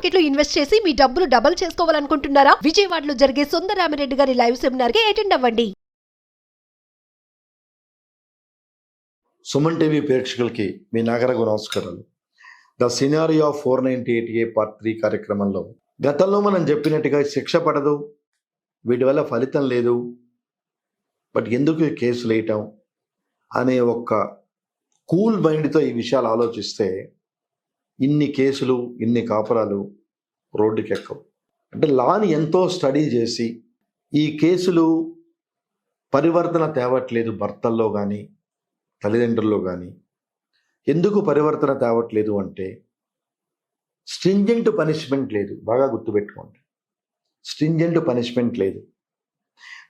మార్కెట్లో ఇన్వెస్ట్ చేసి మీ డబ్బులు డబుల్ చేసుకోవాలనుకుంటున్నారా? విజయవాడలో జరిగే సుందరామిరెడ్డి గారి లైవ్ సెమినార్కి అటెండ్ అవ్వండి. సుమన్ టీవీ ప్రేక్షకులకి మీ నాగరగు నమస్కారాలు. The scenario of four ninety eight A part three కార్యక్రమంలో గతంలో మనం చెప్పినట్టుగా శిక్ష పడదు వీటి వల్ల ఫలితం లేదు. బట్ ఎందుకు కేసులు వేయటం అనే ఒక్క కూల్ మైండ్తో ఈ విషయాలు ఆలోచిస్తే ఇన్ని కేసులు ఇన్ని కాపురాలు రోడ్డుకి ఎక్కవు అంటే లాని ఎంతో స్టడీ చేసి ఈ కేసులు పరివర్తన తేవట్లేదు భర్తల్లో కానీ తల్లిదండ్రుల్లో కానీ ఎందుకు పరివర్తన తేవట్లేదు అంటే స్ట్రింజెంట్ పనిష్మెంట్ లేదు. బాగా గుర్తుపెట్టుకోండి. స్ట్రింజెంట్ పనిష్మెంట్ లేదు.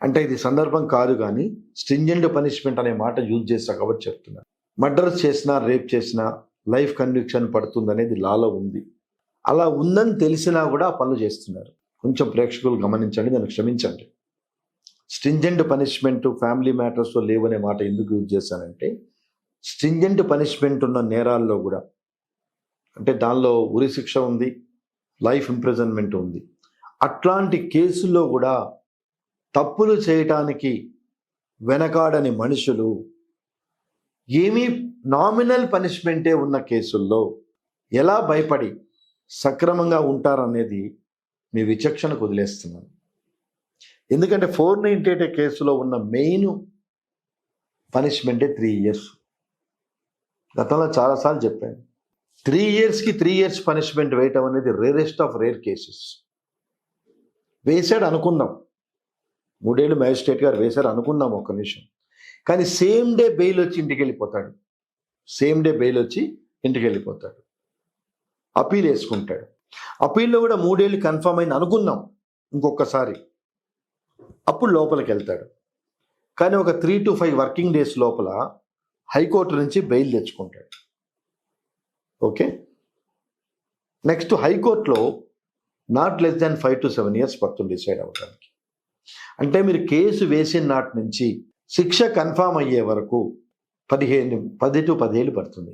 అంటే ఇది సందర్భం కాదు కానీ స్ట్రింజెంట్ పనిష్మెంట్ అనే మాట యూజ్ చేస్తా కాబట్టి చెప్తున్నా. మర్డర్స్ చేసినా రేప్ చేసినా లైఫ్ కన్విక్షన్ పడుతుంది అనేది లాలో ఉంది. అలా ఉందని తెలిసినా కూడా పనులు చేస్తున్నారు. కొంచెం ప్రేక్షకులు గమనించండి దాన్ని క్షమించండి. స్ట్రింజెంట్ పనిష్మెంట్ ఫ్యామిలీ మ్యాటర్స్లో లేవనే మాట ఎందుకు యూజ్ చేశానంటే స్ట్రింజెంట్ పనిష్మెంట్ ఉన్న నేరాల్లో కూడా అంటే దానిలో ఉరి శిక్ష ఉంది లైఫ్ ఇంప్రిజన్మెంట్ ఉంది. అట్లాంటి కేసుల్లో కూడా తప్పులు చేయటానికి వెనకాడని మనుషులు ఏమీ నామినల్ పనిష్మెంటే ఉన్న కేసుల్లో ఎలా భయపడి సక్రమంగా ఉంటారనేది మీ విచక్షణకు వదిలేస్తున్నాను. ఎందుకంటే ఫోర్ నైంటీ ఎయిట్ కేసులో ఉన్న మెయిన్ పనిష్మెంటే త్రీ ఇయర్స్. గతంలో చాలాసార్లు చెప్పాను. త్రీ ఇయర్స్కి త్రీ ఇయర్స్ పనిష్మెంట్ వేయటం అనేది రేరెస్ట్ ఆఫ్ రేర్ కేసెస్. వేశాడు అనుకుందాం. మూడేళ్ళు మ్యాజిస్ట్రేట్ గారు వేశారు అనుకుందాం ఒక నిమిషం. కానీ సేమ్ డే బెయిల్ వచ్చి ఇంటికి వెళ్ళిపోతాడు. సేమ్ డే బెయిల్ వచ్చి ఇంటికి వెళ్ళిపోతాడు. అపీల్ వేసుకుంటాడు. అపీల్లో కూడా మూడేళ్ళు కన్ఫర్మ్ అయింది అనుకుందాం ఇంకొకసారి అప్పుడు లోపలికి వెళ్తాడు. కానీ ఒక three to five working days లోపల హైకోర్టు నుంచి బెయిల్ తెచ్చుకుంటాడు. ఓకే నెక్స్ట్ హైకోర్టులో not less than five to seven years పడుతుంది డిసైడ్ అవ్వడానికి అంటే మీరు కేసు వేసిన నాటి నుంచి శిక్ష కన్ఫామ్ అయ్యే వరకు పదిహేను పది టు పదిహేళ్ళు పడుతుంది.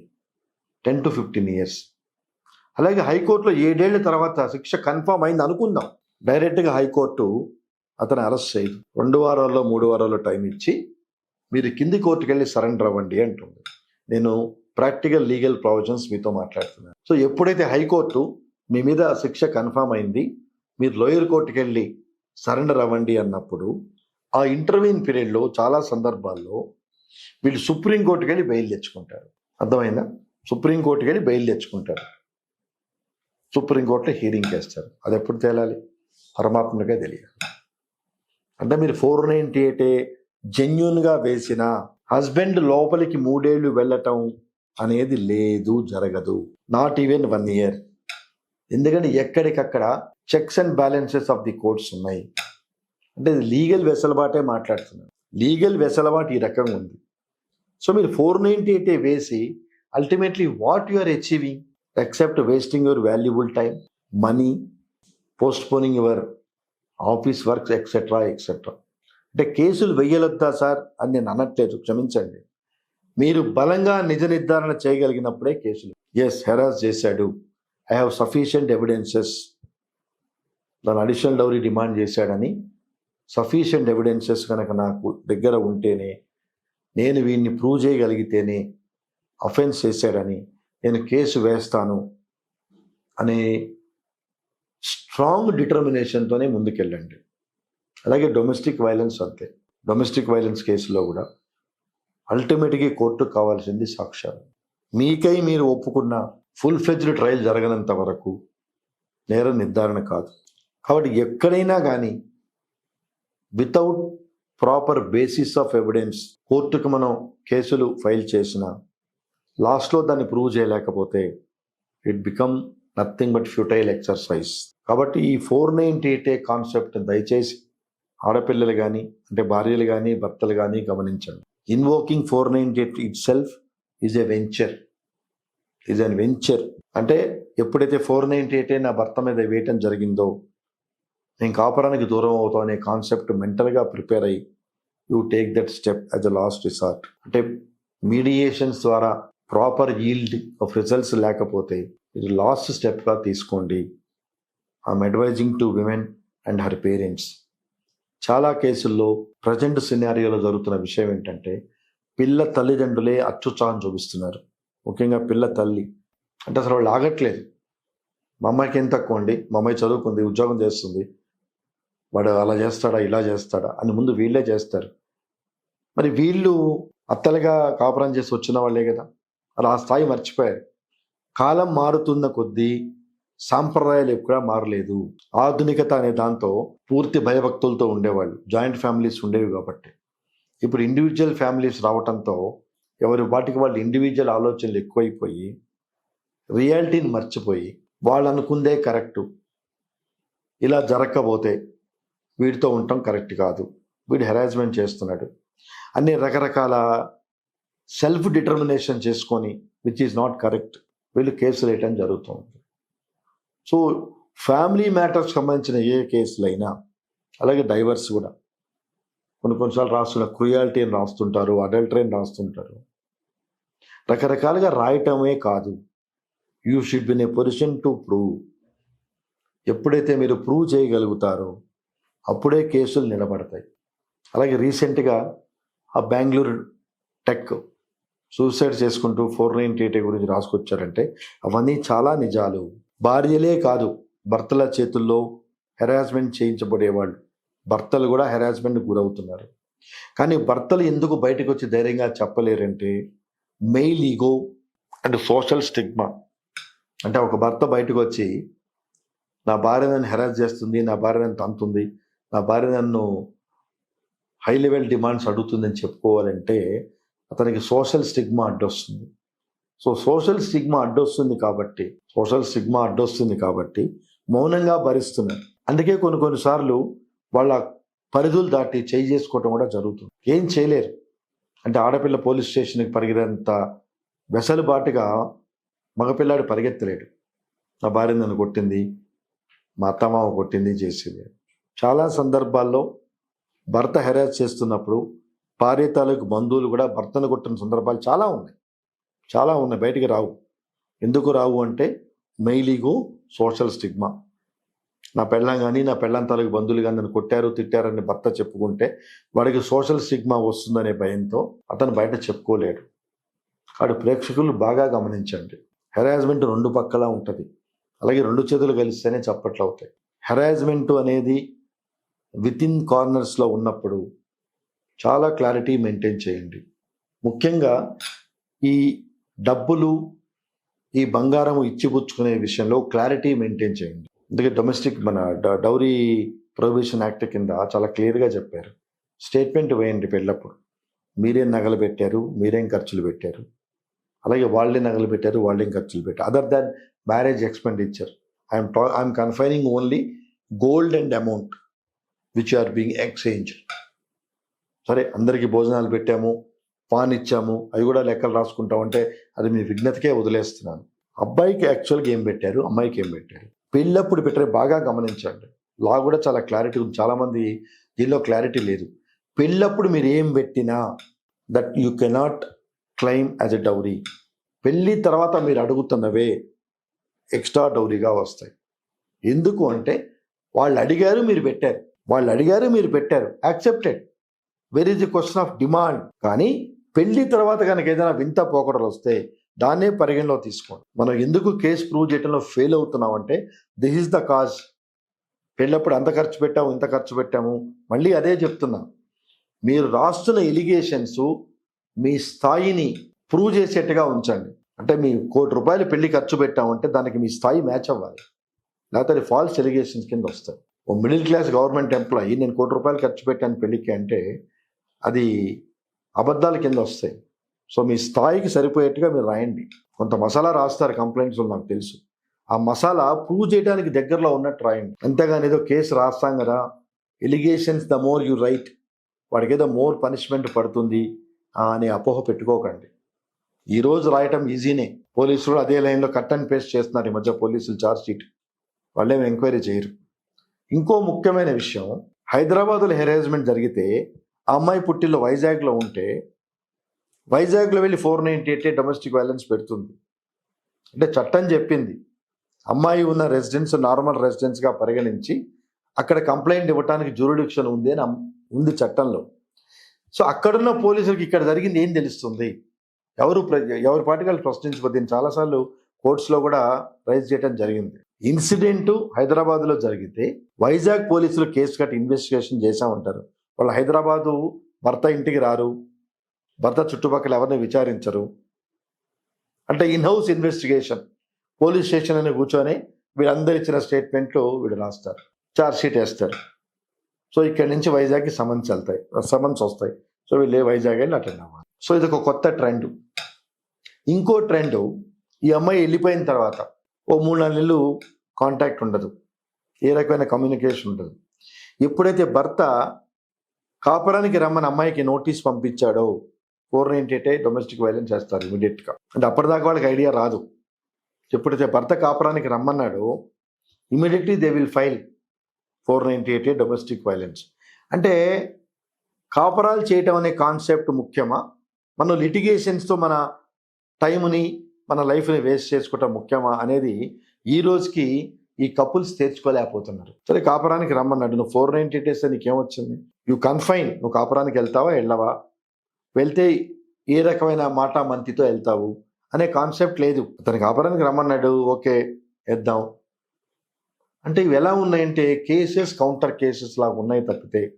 Ten to fifteen years. అలాగే హైకోర్టులో ఏడేళ్ళ తర్వాత శిక్ష కన్ఫామ్ అయింది అనుకుందాం. డైరెక్ట్గా హైకోర్టు అతను అరెస్ట్ చేయదు రెండు వారాల్లో మూడు వారాల్లో టైం ఇచ్చి మీరు కింది కోర్టుకు వెళ్ళి సరెండర్ అవ్వండి అంటుంది. నేను ప్రాక్టికల్ లీగల్ ప్రొవిజన్స్ మీతో మాట్లాడుతున్నాను సో ఎప్పుడైతే హైకోర్టు మీ మీద శిక్ష కన్ఫామ్ అయింది మీరు లోయర్ కోర్టుకి వెళ్ళి సరెండర్ అవ్వండి అన్నప్పుడు ఆ ఇంటర్వ్యూన్ పీరియడ్లో చాలా సందర్భాల్లో వీళ్ళు సుప్రీంకోర్టుకి వెళ్ళి బెయిల్ తెచ్చుకుంటారు. అర్థమైందా? సుప్రీంకోర్టుకి వెళ్ళి బెయిల్ తెచ్చుకుంటారు. సుప్రీంకోర్టులో హీరింగ్ చేస్తారు. అది ఎప్పుడు తేలాలి? పరమాత్మగా తెలియాలి. అంటే మీరు ఫోర్ నైంటీ ఎయిటే జెన్యున్గా వేసిన హస్బెండ్ లోపలికి మూడేళ్ళు వెళ్ళటం అనేది లేదు జరగదు. నాట్ ఈవెన్ వన్ ఇయర్ ఎందుకంటే ఎక్కడికక్కడ checks and balances of the courts ఉన్నాయి. అంటే లీగల్ వెసలుబాటే మాట్లాడుతున్నాను. లీగల్ వెసలుబాటు ఈ రకంగా ఉంది. సో మీరు ఫోర్ నైంటీ ఎయిట్ వేసి ultimately what you are achieving except wasting your valuable time money postponing your office works etcetera etcetera అంటే కేసులు వెయ్యలొద్దా సార్ అని నేను అనట్లేదు క్షమించండి. మీరు బలంగా నిజ నిర్ధారణ చేయగలిగినప్పుడే కేసులు. ఎస్ హెరాస్ చేశాడు. ఐ హ్యావ్ సఫిషియంట్ ఎవిడెన్సెస్ దాని అడిషనల్ డౌరీ డిమాండ్ చేశాడని సఫిషియంట్ ఎవిడెన్సెస్ కనుక నాకు దగ్గర ఉంటేనే నేను వీడిని ప్రూవ్ చేయగలిగితేనే అఫెన్స్ చేశాడని నేను కేసు వేస్తాను అనే స్ట్రాంగ్ డిటర్మినేషన్తోనే ముందుకెళ్ళండి. అలాగే డొమెస్టిక్ వైలెన్స్ అంతే. డొమెస్టిక్ వైలెన్స్ కేసులో కూడా అల్టిమేట్గా కోర్టు కావాల్సింది సాక్ష్యాలు. మీకై మీరు ఒప్పుకున్న ఫుల్ ఫ్లెజ్డ్ ట్రయల్ జరగనంత వరకు నేర నిర్ధారణ కాదు. కాబట్టి ఎక్కడైనా కానీ without proper basis of evidence కోర్టుకు మనం కేసులు ఫైల్ చేసిన లాస్ట్లో దాన్ని ప్రూవ్ చేయలేకపోతే it become nothing but futile exercise. కాబట్టి ఈ ఫోర్ నైంటీ ఏ కాన్సెప్ట్ దయచేసి ఆడపిల్లలు కానీ అంటే భార్యలు కానీ భర్తలు కానీ గమనించండి. Invoking four ninety eight itself is a venture. Is an venture. అంటే ఎప్పుడైతే ఫోర్ నైంటీ ఎయిట్ నా భర్త మీద వేయటం జరిగిందో నేను కాపురానికి దూరం అవుతాం అనే కాన్సెప్ట్ మెంటల్గా ప్రిపేర్ అయ్యి you take that step as a last resort అంటే మీడియేషన్స్ ద్వారా ప్రాపర్ ఈల్డ్ ఆఫ్ రిజల్ట్స్ లేకపోతే ఇది లాస్ట్ స్టెప్గా తీసుకోండి. I'm advising to women and her parents చాలా కేసుల్లో ప్రజెంట్ సినారియోలో జరుగుతున్న విషయం ఏంటంటే పిల్ల తల్లిదండ్రులే అత్యుత్సాహం చూపిస్తున్నారు. ముఖ్యంగా పిల్ల తల్లి. అంటే అసలు వాళ్ళు ఆగట్లేదు. మా అమ్మాయికి ఏం తక్కువ అండి? మా అమ్మాయి చదువుకుంది ఉద్యోగం చేస్తుంది. వాడు అలా చేస్తాడా ఇలా చేస్తాడా అని ముందు వీళ్ళే చేస్తారు. మరి వీళ్ళు అత్తలుగా కాపురం చేసి వచ్చిన వాళ్ళే కదా. అలా ఆ స్థాయి మర్చిపోయారు. కాలం మారుతున్న కొద్దీ సాంప్రదాయాలు ఎప్పుడా మారలేదు. ఆధునికత అనే దాంతో పూర్తి భయభక్తులతో ఉండేవాళ్ళు. జాయింట్ ఫ్యామిలీస్ ఉండేవి కాబట్టి. ఇప్పుడు ఇండివిజువల్ ఫ్యామిలీస్ రావటంతో ఎవరి వాటికి వాళ్ళు ఇండివిజువల్ ఆలోచనలు ఎక్కువైపోయి రియాలిటీని మర్చిపోయి వాళ్ళు అనుకుందే కరెక్టు. ఇలా జరగకపోతే వీడితో ఉండటం కరెక్ట్ కాదు. వీడు హెరాస్మెంట్ చేస్తున్నాడు. అన్ని రకరకాల సెల్ఫ్ డిటర్మినేషన్ చేసుకొని విచ్ ఈజ్ నాట్ కరెక్ట్ వీళ్ళు కేసులు వేయటం జరుగుతుంది సో ఫ్యామిలీ మ్యాటర్స్ సంబంధించిన ఏ కేసులైనా అలాగే డైవర్స్ కూడా కొన్ని కొన్నిసార్లు రాస్తున్న క్రుయాలిటీ అని రాస్తుంటారు అడల్టరీ అని రాస్తుంటారు. రకరకాలుగా రాయటమే కాదు. You should be in a position to prove. ఎప్పుడైతే మీరు ప్రూవ్ చేయగలుగుతారో అప్పుడే కేసులు నిలబడతాయి. అలాగే రీసెంట్గా ఆ బెంగళూరు టెక్ సూసైడ్ చేసుకుంటూ ఫోర్ నైన్ టీటీ గురించి రాసుకొచ్చారంటే అవన్నీ చాలా నిజాలు. భార్యలే కాదు భర్తల చేతుల్లో హెరాస్మెంట్ చేయించబడేవాళ్ళు భర్తలు కూడా హెరాస్మెంట్ గురవుతున్నారు. కానీ భర్తలు ఎందుకు బయటకు వచ్చి ధైర్యంగా చెప్పలేరంటే male ego and social stigma. అంటే ఒక భర్త బయటకు వచ్చి నా భార్య నన్ను హెరాస్ చేస్తుంది నా భార్య నన్ను తంతుంది నా భార్య నన్ను హై లెవెల్ డిమాండ్స్ అడుగుతుందని చెప్పుకోవాలంటే అతనికి సోషల్ స్టిగ్మా అడ్డొస్తుంది. సో సోషల్ స్టిగ్మా అడ్డొస్తుంది కాబట్టి సోషల్ స్టిగ్మా అడ్డొస్తుంది కాబట్టి మౌనంగా భరిస్తున్నాడు. అందుకే కొన్ని కొన్నిసార్లు వాళ్ళ పరిధులు దాటి చేయి చేసుకోవటం కూడా జరుగుతుంది. ఏం చేయలేరు. అంటే ఆడపిల్ల పోలీస్ స్టేషన్కి పరిగెడంత వెసలుబాటుగా మగపిల్లాడు పరిగెత్తలేడు. నా భార్య నన్ను కొట్టింది మా అత్తమామ కొట్టింది చేసింది. చాలా సందర్భాల్లో భర్త హెరాస్ చేస్తున్నప్పుడు భార్య తాలూకు బంధువులు కూడా భర్తను కొట్టిన సందర్భాలు చాలా ఉన్నాయి. చాలా ఉన్నాయి. బయటికి రావు. ఎందుకు రావు అంటే మెయిలీగో సోషల్ స్టిగ్మా. నా పెళ్ళం కానీ నా పెళ్ళం తాలూకు బంధువులు కానీ నన్ను కొట్టారు తిట్టారని భర్త చెప్పుకుంటే వాడికి సోషల్ స్టిగ్మా వస్తుందనే భయంతో అతను బయట చెప్పుకోలేడు. వాడు ప్రేక్షకులు బాగా గమనించండి. హెరాస్మెంట్ రెండు పక్కలా ఉంటుంది. అలాగే రెండు చేతులు కలిస్తేనే చప్పట్లు అవుతాయి హెరాస్మెంట్ అనేది విత్ ఇన్ కార్నర్స్లో ఉన్నప్పుడు చాలా క్లారిటీ మెయింటైన్ చేయండి. ముఖ్యంగా ఈ డబ్బులు ఈ బంగారం ఇచ్చిపుచ్చుకునే విషయంలో క్లారిటీ మెయింటైన్ చేయండి. అందుకే డొమెస్టిక్ మన డౌరీ ప్రొహిబిషన్ యాక్ట్ కింద చాలా క్లియర్గా చెప్పారు. స్టేట్మెంట్ వేయండి పెళ్ళప్పుడు. మీరేం నగలు పెట్టారు మీరేం ఖర్చులు పెట్టారు. అలాగే వాళ్ళే నగలు పెట్టారు వాళ్ళేం ఖర్చులు పెట్టారు. Other than marriage expenditure I'm I'm confining only gold and amount which are being exchange సరే అందరికీ భోజనాలు పెట్టాము పాన్ ఇచ్చాము అవి కూడా లెక్కలు రాసుకుంటాం అంటే అది మీ విఘ్నతకే వదిలేస్తున్నాను. అబ్బాయికి యాక్చువల్గా ఏం పెట్టారు అమ్మాయికి ఏం పెట్టారు? పెళ్ళప్పుడు పెట్టారు బాగా గమనించండి. లా కూడా చాలా క్లారిటీ ఉంది. చాలామంది దీనిలో క్లారిటీ లేదు. పెళ్ళప్పుడు మీరు ఏం పెట్టినా that you cannot claim as a dowry పెళ్ళి తర్వాత మీరు అడుగుతున్నవే ఎక్స్ట్రా డౌరీగా వస్తాయి. ఎందుకు అంటే వాళ్ళు అడిగారు మీరు పెట్టారు. వాళ్ళు అడిగారు మీరు పెట్టారు. Accepted where is the question of demand కానీ పెళ్ళి తర్వాత కనుక ఏదైనా వింత పోకడలు వస్తే దాన్నే పరిగణలో తీసుకోండి. మనం ఎందుకు కేసు ప్రూవ్ చేయడంలో ఫెయిల్ అవుతున్నామంటే దిస్ ఇస్ ద కాజ్ పెళ్ళప్పుడు అంత ఖర్చు పెట్టాము ఇంత ఖర్చు పెట్టాము. మళ్ళీ అదే చెప్తున్నా. మీరు రాస్తున్న ఎలిగేషన్స్ మీ స్థాయిని ప్రూవ్ చేసేట్టుగా ఉంచండి. అంటే మీ కోటి రూపాయలు పెళ్ళి ఖర్చు పెట్టామంటే దానికి మీ స్థాయి మ్యాచ్ అవ్వాలి. లేకపోతే ఫాల్స్ ఎలిగేషన్స్ కింద వస్తాయి. ఓ మిడిల్ క్లాస్ గవర్నమెంట్ ఎంప్లాయీ నేను కోటి రూపాయలు ఖర్చు పెట్టాను పెళ్ళికి అంటే అది అబద్ధాల కింద వస్తాయి. సో మీ స్థాయికి సరిపోయేట్టుగా మీరు రాయండి. కొంత మసాలా రాస్తారు కంప్లైంట్స్ నాకు తెలుసు. ఆ మసాలా ప్రూవ్ చేయడానికి దగ్గరలో ఉన్నట్టు రాయండి. అంతేగాని ఏదో కేసు రాస్తాం కదా allegations the more you write వాడికి ఏదో మోర్ పనిష్మెంట్ పడుతుంది అని అనే అపోహ పెట్టుకోకండి. ఈరోజు రాయటం ఈజీనే. పోలీసులు అదే లైన్లో కట్ అండ్ పేస్ట్ చేస్తున్నారు ఈ మధ్య పోలీసులు ఛార్జ్ షీట్ వాళ్ళేం ఎంక్వైరీ చేయరు. ఇంకో ముఖ్యమైన విషయం హైదరాబాద్లో హెరాస్మెంట్ జరిగితే ఆ అమ్మాయి పుట్టిల్లో వైజాగ్లో ఉంటే వైజాగ్లో వెళ్ళి four ninety eight domestic violence పెడుతుంది. అంటే చట్టం చెప్పింది. అమ్మాయి ఉన్న రెసిడెన్స్ నార్మల్ రెసిడెన్స్గా పరిగణించి అక్కడ కంప్లైంట్ ఇవ్వడానికి జ్యూరిడిక్షన్ ఉంది అని ఉంది చట్టంలో. సో అక్కడున్న పోలీసులకి ఇక్కడ జరిగింది ఏం తెలుస్తుంది? ఎవరు ప్ర- ఎవరి పాటికి వాళ్ళు ప్రశ్నించుకో చాలాసార్లు కోర్ట్స్లో కూడా రైజ్ చేయడం జరిగింది. ఇన్సిడెంట్ హైదరాబాద్లో జరిగితే వైజాగ్ పోలీసులు కేసు కట్టి ఇన్వెస్టిగేషన్ చేసా ఉంటారు. వాళ్ళు హైదరాబాదు భర్త ఇంటికి రారు. భర్త చుట్టుపక్కల ఎవరిని విచారించరు. అంటే in house investigation. Police station అని కూర్చొని వీళ్ళందరూ ఇచ్చిన స్టేట్మెంట్లు వీళ్ళు రాస్తారు. చార్జ్ షీట్ వేస్తారు. సో ఇక్కడ నుంచి వైజాగ్కి సమన్స్ వెళ్తాయి. సమన్స్ వస్తాయి. సో వీళ్ళు వైజాగ్ వెళ్ళి అటెండ్ అవ్వాలి. సో ఇది ఒక కొత్త ట్రెండ్. ఇంకో ట్రెండ్ ఈ అమ్మాయి వెళ్ళిపోయిన తర్వాత ఓ మూడు నాలుగు నెలలు కాంటాక్ట్ ఉండదు. ఏ రకమైన కమ్యూనికేషన్ ఉండదు. ఎప్పుడైతే భర్త కాపురానికి రమ్మని అమ్మాయికి నోటీస్ పంపించాడో ఫోర్ ఏంటంటే ఎయిట్ డొమెస్టిక్ వైలెన్స్ చేస్తారు ఇమీడియట్గా అంటే అప్పటిదాకా వాళ్ళకి ఐడియా రాదు. ఎప్పుడైతే భర్త కాపురానికి రమ్మన్నాడో immediately they will file four ninety eight domestic violence అంటే కాపురాలు చేయటం అనే కాన్సెప్ట్ ముఖ్యమా? మనం లిటిగేషన్స్తో మన టైంని మన లైఫ్ని వేస్ట్ చేసుకోవటం ముఖ్యమా అనేది ఈ రోజుకి ఈ కపుల్స్ తెచ్చుకోలేకపోతున్నారు సరే కాపురానికి రమ్మన్నాడు. నువ్వు ఫోర్ నైన్టీ డేస్ నీకేమొచ్చింది? యూ కన్ఫైన్ నువ్వు కాపురానికి వెళ్తావా? వెళ్ళవా? వెళ్తే ఏ రకమైన మాట మంతితో వెళ్తావు? అనే కాన్సెప్ట్ లేదు. అతనికి కాపురానికి రమ్మన్నాడు. ఓకే వేద్దాం. అంటే ఇవి ఎలా ఉన్నాయంటే కేసెస్ కౌంటర్ కేసెస్ లాగా ఉన్నాయి తప్పితే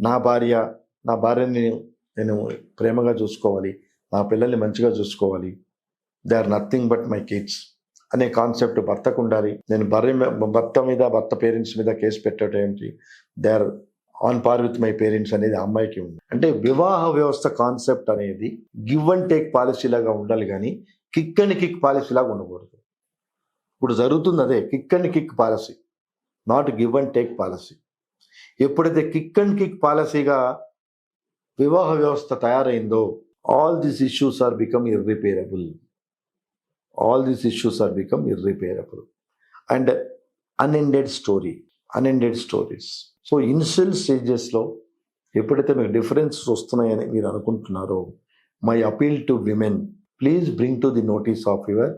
నా భార్య నా భార్యని నేను ప్రేమగా చూసుకోవాలి. నా పిల్లల్ని మంచిగా చూసుకోవాలి. They are nothing but my kids అనే కాన్సెప్ట్ భర్తకు ఉండాలి నేను భార్య భర్త మీద భర్త పేరెంట్స్ మీద కేసు పెట్టడం ఏంటి? They are on par with my parents అనేది అమ్మాయికి ఉంది. అంటే వివాహ వ్యవస్థ కాన్సెప్ట్ అనేది గివ్ అండ్ టేక్ పాలసీ లాగా ఉండాలి కానీ కిక్ అండ్ కిక్ పాలసీ లాగా ఉండకూడదు. ఇప్పుడు జరుగుతుంది అదే kick and kick policy not give and take policy ఎప్పుడైతే కిక్ అండ్ కిక్ పాలసీగా వివాహ వ్యవస్థ తయారైందో all these issues are become irreparable all these issues are become irreparable and unended story unended stories so initial స్టేజెస్లో ఎప్పుడైతే మీకు differences వస్తున్నాయని మీరు అనుకుంటున్నారో my appeal to women please bring to the notice of your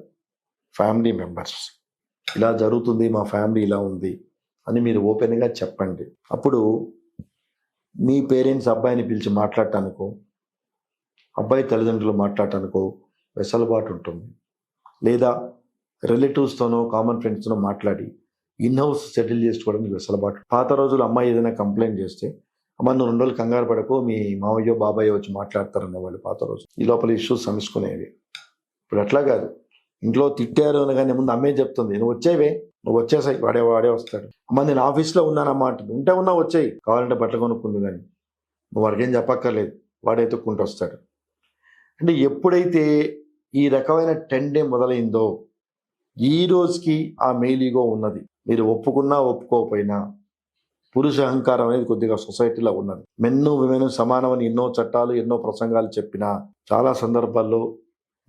family members ఇలా జరుగుతుంది మా family ఇలా ఉంది అని మీరు ఓపెన్గా చెప్పండి. అప్పుడు మీ పేరెంట్స్ అబ్బాయిని పిలిచి మాట్లాడటానికో అబ్బాయి తల్లిదండ్రులు మాట్లాడటానికో వెసలుబాటు ఉంటుంది. లేదా రిలేటివ్స్తోనో కామన్ ఫ్రెండ్స్తోనో మాట్లాడి ఇన్హౌస్ సెటిల్ చేసుకోవడానికి వెసలుబాటు పాత రోజులు అమ్మాయి ఏదైనా కంప్లైంట్ చేస్తే అమ్మ నువ్వు రెండు రోజులు కంగారు పడకు మీ మామయ్యో బాబాయో వచ్చి మాట్లాడతారన్న వాళ్ళు పాత రోజు ఈ లోపల ఇష్యూస్ సమస్కునేవి. ఇప్పుడు అట్లా కాదు. ఇంట్లో తిట్టారు అనగానే ముందు అమ్మే చెప్తుంది నువ్వు వచ్చేవే నువ్వు వచ్చేసాయి వాడే వాడే వస్తాడు. అమ్మ నేను ఆఫీస్లో ఉన్నానమ్మా అంటుంది. ఉంటే ఉన్నా వచ్చాయి కావాలంటే బట్టలు కొనుక్కుంది కానీ. నువ్వు వాడికేం చెప్పక్కర్లేదు వాడే ఎత్తుక్కుంటూ వస్తాడు. అంటే ఎప్పుడైతే ఈ రకమైన టెండే మొదలైందో ఈ రోజుకి ఆ మేలీగో ఉన్నది. మీరు ఒప్పుకున్నా ఒప్పుకోకపోయినా పురుష అహంకారం అనేది కొద్దిగా సొసైటీలో ఉన్నది. మెన్ను విమెన్ సమానమని ఎన్నో చట్టాలు ఎన్నో ప్రసంగాలు చెప్పినా చాలా సందర్భాల్లో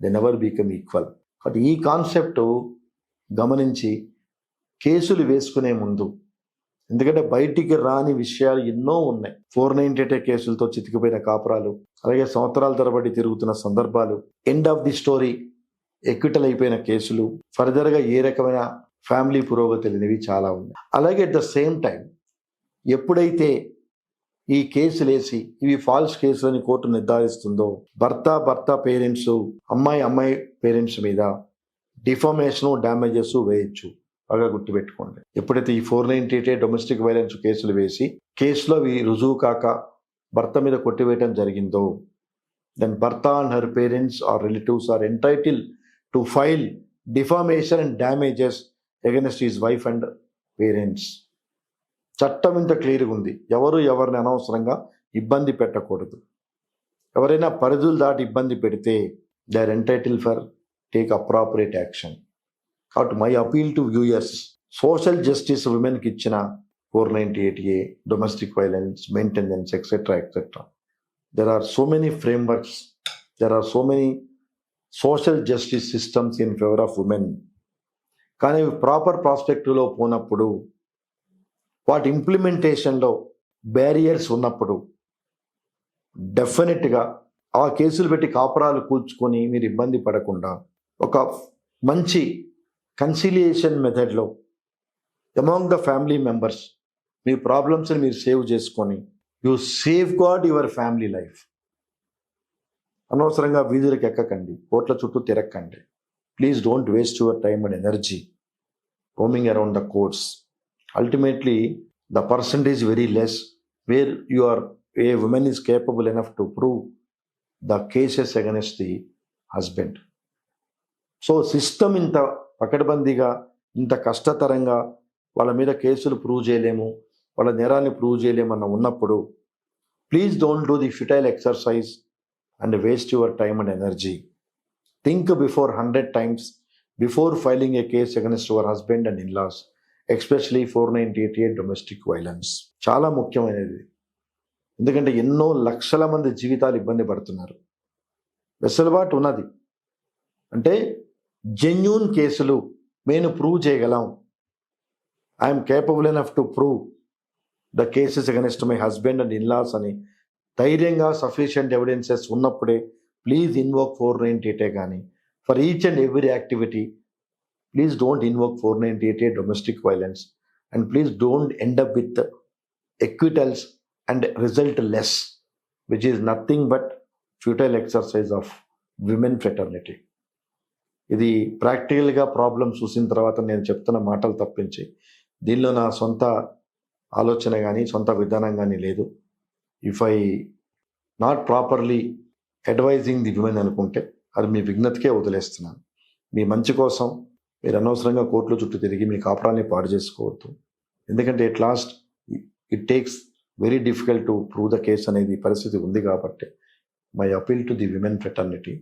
the never become equal. But ఈ కాన్సెప్ట్ గమనించి కేసులు వేసుకునే ముందు ఎందుకంటే బయటికి రాని విషయాలు ఎన్నో ఉన్నాయి. ఫోర్ నైన్టీ ఎయిట్ కేసులతో చితికిపోయిన కాపురాలు అలాగే సంవత్సరాల తరబడి తిరుగుతున్న సందర్భాలు end of the story acquittal అయిపోయిన కేసులు ఫర్దర్గా ఏ రకమైన ఫ్యామిలీ పురోగతి అనేవి చాలా ఉన్నాయి. అలాగే అట్ ద సేమ్ టైం ఎప్పుడైతే ఈ కేసులు వేసి ఇవి ఫాల్స్ కేసులని కోర్టు నిర్ధారిస్తుందో భర్త భర్త పేరెంట్స్ అమ్మాయి అమ్మాయి పేరెంట్స్ మీద డిఫామేషన్ డ్యామేజెస్ వేయచ్చు. బాగా గుర్తుపెట్టుకోండి. ఎప్పుడైతే ఈ four ninety eight domestic violence కేసులు వేసి కేసులో అవి రుజువు కాక భర్త మీద కొట్టివేయటం జరిగిందో దెన్ భర్త and her parents or relatives are entitle to file defamation and damages against is wife and parents చట్టం ఇంత క్లియర్గా ఉంది. ఎవరు ఎవరిని అనవసరంగా ఇబ్బంది పెట్టకూడదు. ఎవరైనా పరిధులు దాటి ఇబ్బంది పెడితే they are entitle for take appropriate action కాబట్టి my appeal to viewers social justice ఉమెన్కి ఇచ్చిన four ninety eight A domestic violence maintenance etcetera etcetera there are so many frameworks there are so many social justice systems in favour of women కానీ proper ప్రాస్పెక్టివ్లో పోనప్పుడు వాటి ఇంప్లిమెంటేషన్లో barriers ఉన్నప్పుడు డెఫినెట్గా ఆ కేసులు పెట్టి కాపురాలు కూల్చుకొని మీరు ఇబ్బంది పడకుండా ఒక మంచి కన్సిలియేషన్ మెథడ్లో అమాంగ్ ద ఫ్యామిలీ మెంబర్స్ మీ ప్రాబ్లమ్స్ని మీరు సేవ్ చేసుకొని you save god your family life అనవసరంగా వీధులకు ఎక్కకండి కోట్ల చుట్టూ తిరక్కండి please don't waste your time and energy roaming around the courts ultimately the percentage very less where you are a women is capable enough to prove the cases against the husband so system ఇంత పకడ్బందీగా ఇంత కష్టతరంగా వాళ్ళ మీద కేసులు prove చేయలేము వాళ్ళ నేరాన్ని prove చేయలేమన్న ఉన్నప్పుడు please don't do the futile exercise and waste your time and energy think before hundred times before filing a case against your husband and in-laws especially four ninety eighty eight domestic violence చాలా ముఖ్యమైనది. ఎందుకంటే ఎన్నో లక్షల మంది జీవితాలు ఇబ్బంది పడుతున్నారు. వెసులుబాటు ఉన్నది. అంటే జెన్యూన్ కేసులు మేము ప్రూవ్ చేయగలం. I'm capable enough to prove the cases against my husband and in-laws అని ధైర్యంగా సఫిషియంట్ ఎవిడెన్సెస్ ఉన్నప్పుడే ప్లీజ్ ఇన్వోక్ ఫోర్ నైన్టీ ఎయిటే కానీ for each and every activity please don't invoke four ninety eight domestic violence and please don't end up with acquittals and result less which is nothing but futile exercise of women fraternity ఇది ప్రాక్టికల్గా problem చూసిన తర్వాత నేను చెప్తున్న మాటలు తప్పించి దీనిలో నా సొంత ఆలోచన కానీ సొంత విధానం కానీ లేదు. If I not properly advising the women అనుకుంటే అది మీ విఘ్నతకే వదిలేస్తున్నాను. మీ మంచి కోసం మీరు అనవసరంగా కోర్టుల చుట్టూ తిరిగి మీ కాపురాన్ని పాడు చేసుకోవద్దు. ఎందుకంటే at last it takes very difficult to prove the case అనేది పరిస్థితి ఉంది కాబట్టి my appeal to the women fraternity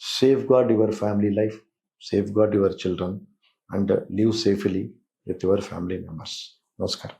safeguard your family life, safeguard your children, and live safely with your family members. Namaskar.